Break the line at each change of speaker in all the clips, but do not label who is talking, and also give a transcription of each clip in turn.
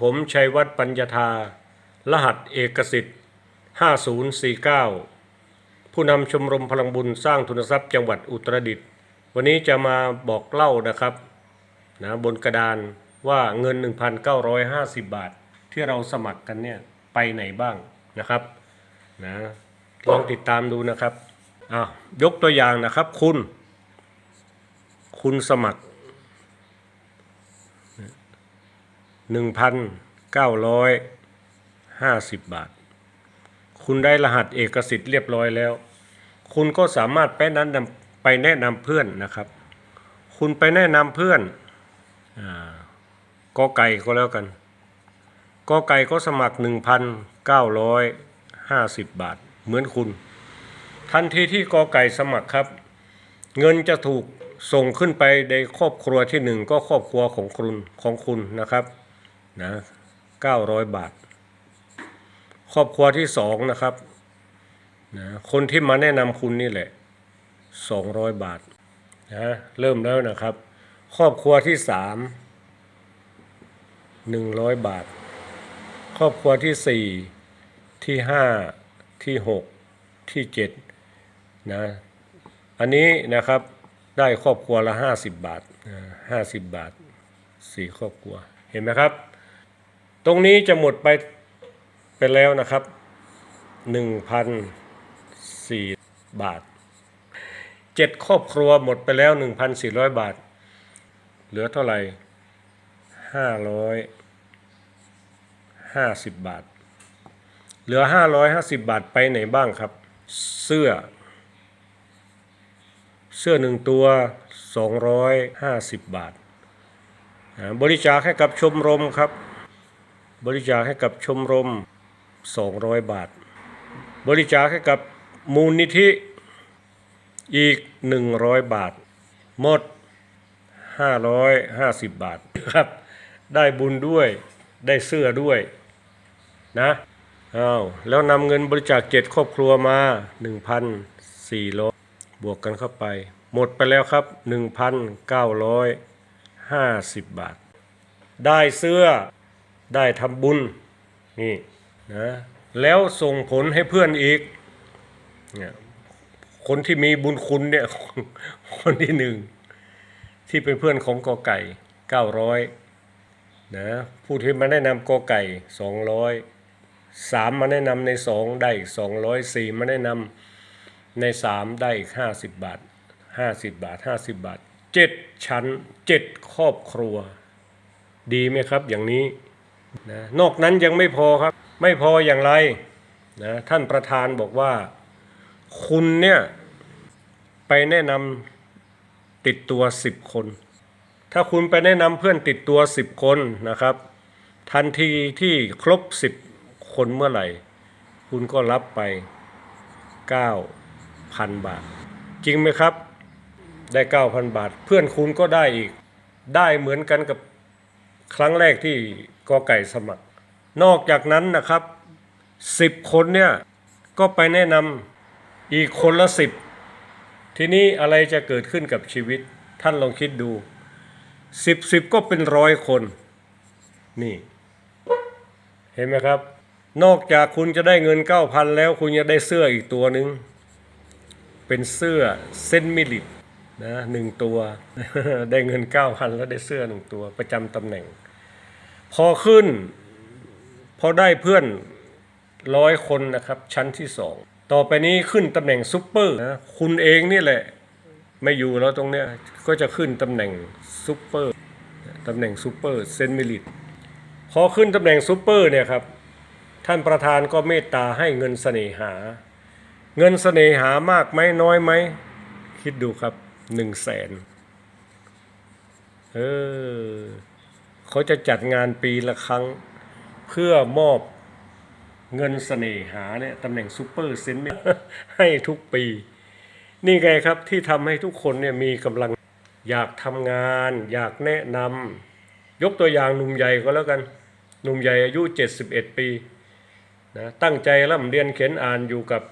ผมชัยวัฒน์ปัญญาธา รหัสเอกสิทธิ์ 5049 ผู้นำชมรมพลังบุญสร้างทุนทรัพย์จังหวัดอุตรดิตถ์วันนี้จะมาบอกเล่านะครับนะบนกระดานว่าเงิน 1,950 บาท ที่เราสมัครกันเนี่ยไปไหนบ้างนะครับนะลองติดตามดูนะครับอ้าวยกตัวอย่างนะครับคุณ คุณสมัคร หนึ่งพันเก้าร้อยห้าสิบบาท คุณได้รหัสเอกสิทธิ์เรียบร้อยแล้ว คุณก็สามารถไปนั้นำไปแนะนำเพื่อนนะครับ คุณไปแนะนำเพื่อนอกอไก่ก็แล้วกันกอไก่ก็สมัครหนึ่งพันเก้าร้อยห้าสิบบาท เหมือนคุณ ทันทีที่กอไก่สมัครครับ เงินจะถูกส่งขึ้นไปในครอบครัวที่หนึ่งก็ครอบครัวของคุณของคุณนะครับ นะเก้าร้อยบาท ครอบครัวที่สองนะครับนะคนที่มาแนะนำคุณนี่แหละสองร้อยบาทนะเริ่มแล้วนะครับ ครอบครัวที่สามหนึ่งร้อยบาท ครอบครัวที่สี่ที่ห้าที่หกที่เจ็ดนะอันนี้นะครับได้ครอบครัวละห้าสิบบาทห้าสิบบาทสี่ครอบครัวเห็นไหมครับ ตรงนี้จะหมดไปไปแล้วนะครับหนึ่งพันสี่บาทเจ็ดครอบครัวหมดไปแล้วหนึ่งพันสี่ร้อยบาท เหลือเท่าไหร่ห้าร้อยห้าสิบบาท เหลือห้าร้อยห้าสิบบาทไปไหนบ้างครับ เสื้อ เสื้อหนึ่งตัว 250 บาทอ่าบริจาคให้กับชมรมครับ บริจาคให้กับชมรม 200 บาท บริจาคให้กับมูลนิธิอีก 100 บาท หมด 550 บาทครับ ได้บุญด้วยได้เสื้อด้วยนะอ้าวแล้วนำเงินบริจาคเจ็ดครอบครัวมา 1,400 บวกกันเข้าไป หมดไปแล้วครับ 1,950 บาท ได้เสื้อ ได้ทำบุญนี่นะแล้วส่งผลให้เพื่อนอีกเนี่ยคนที่มีบุญคุณเนี่ยคนที่หนึ่งที่เป็นเพื่อนของกอไก่900นะผู้ที่มาแนะนำกอไก่200สามมาแนะนำในสองได้อีก200สี่มาแนะนำในสามได้อีกห้าสิบบาทห้าสิบบาทห้าสิบบาทเจ็ดชั้นเจ็ดครอบครัว ดีไหมครับอย่างนี้ นะนอกนั้นยังไม่พอครับ ไม่พออย่างไรนะท่านประธานบอกว่า คุณเนี่ยไปแนะนำติดตัวสิบคน ถ้าคุณไปแนะนำเพื่อนติดตัวสิบคนนะครับ ทันทีที่ครบสิบคนเมื่อไหร่ คุณก็รับไป 9,000 บาท จริงไหมครับ ได้ 9,000 บาท เพื่อนคุณก็ได้อีก ได้เหมือนกันกับครั้งแรกที่ กอไก่สมัคร นอกจากนั้นนะครับ10คนเนี่ยก็ไปแนะนำอีกคนละ10ทีนี้อะไรจะเกิดขึ้นกับชีวิตท่านลองคิดดู10 10ก็เป็นร้อยคนนี่ เห็นไหมครับ นอกจากคุณจะได้เงิน9,000แล้วคุณจะได้เสื้ออีกตัวหนึ่งเป็นเสื้อเส้นมิลิตนะหนึ่งตัว ได้เงิน9,000แล้วได้เสื้อหนึ่งตัวประจำตำแหน่ง พอขึ้น พอได้เพื่อนร้อยคนนะครับ ชั้นที่สองต่อไปนี้ขึ้นตำแหน่งซุปเปอร์นะคุณเองนี่แหละไม่อยู่แล้วตรงเนี้ยก็จะขึ้นตำแหน่งซุปเปอร์ตำแหน่งซุปเปอร์เซนมิลิตพอขึ้นตำแหน่งซุปเปอร์เนี่ยครับท่านประธานก็เมตตาให้เงินเสน่หา เงินเสน่หามากไหมน้อยไหม คิดดูครับหนึ่งแสนเออ เขาจะจัดงานปีละครั้ง เพื่อมอบเงินเสน่หาเนี่ยตำแหน่งซูเปอร์เซนต์ให้ทุกปี นี่ไงครับที่ทำให้ทุกคนเนี่ยมีกำลังอยากทำงาน อยากแนะนำยกตัวอย่างหนุ่มใหญ่ก็แล้วกันหนุ่มใหญ่อายุ 71 ปีนะตั้งใจร่ำเรียนเขียนอ่านอยู่กับ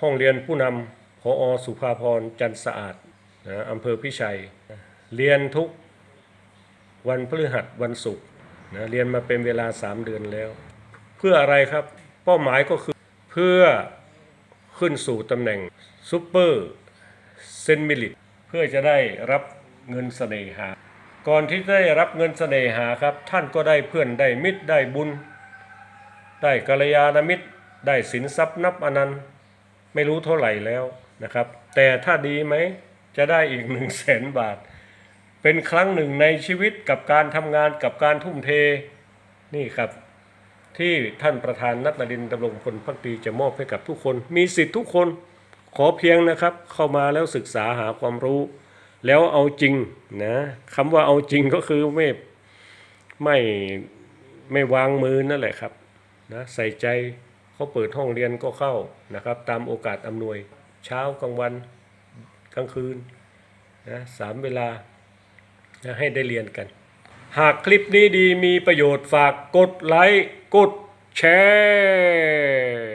ห้องเรียนผู้นำพออสุภาพรจันสะอาดนะอำเภอพิชัย เรียนทุก วันพฤหัสวันศุกร์นะเรียนมาเป็นเวลา 3 เดือนแล้ว เพื่ออะไรครับเป้าหมายก็คือเพื่อขึ้นสู่ตำแหน่งซูเปอร์เซนมิลิตเพื่อจะได้รับเงินเสน่หา ก่อนที่จะได้รับเงินเสน่หาครับ ท่านก็ได้เพื่อนได้มิตรได้บุญ ได้กัลยาณมิตร ได้สินทรัพย์นับอนันต์ไม่รู้เท่าไหร่แล้วนะครับ แต่ถ้าดีไหมจะได้อีกหนึ่งแสนบาท เป็นครั้งหนึ่งในชีวิตกับการทำงานกับการทุ่มเทนี่ครับ ที่ท่านประธานนัทนรินดำรงพลพักดีจะมอบให้กับทุกคน มีสิทธิ์ทุกคนขอเพียงนะครับ เข้ามาแล้วศึกษาหาความรู้ แล้วเอาจริงนะคำว่าเอาจริงก็คือไม่ไม่ไม่วางมือนั่นแหละครับนะใส่ใจเขาเปิดห้องเรียนก็เข้านะครับ ตามโอกาสอำนวย เช้ากลางวันกลางคืนนะสามเวลา นะให้ได้เรียนกัน หากคลิปนี้ดีมีประโยชน์ฝากกดไลค์ กดแชร์